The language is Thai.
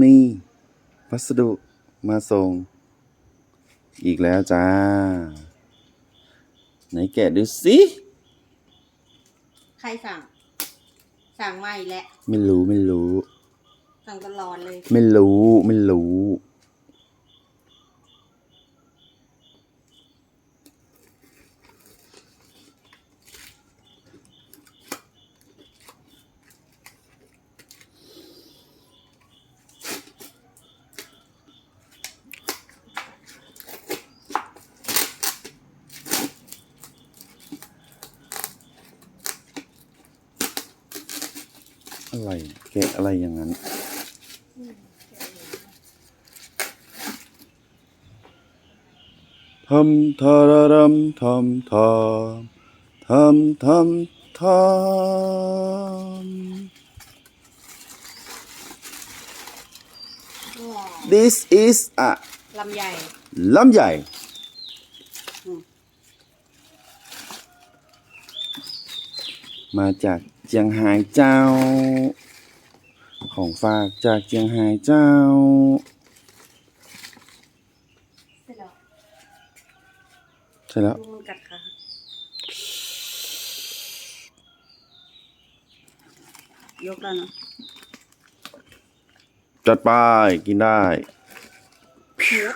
มีพัสดุมาส่ง อีกแล้วจ้า ไหนแกะดูสิ ใครสั่ง สั่งมาอีกแล้ว ไม่รู้ไม่รู้ สั่งตลอดเลย ไม่รู้ไม่รู้ อะไรแกะอะไรอย่างนั้น ทำทารารำทำทำทำทำทำ This is a ลำใหญ่ลำใหญ่อืมมาจาก เจียงไฮ้เจ้า ของฝากจากเจียงไฮ้เจ้า เสร็จแล้วใช่แล้ว ดูมันกัดค่ะยกแล้วนะจัดไปกินได้ เนื้อ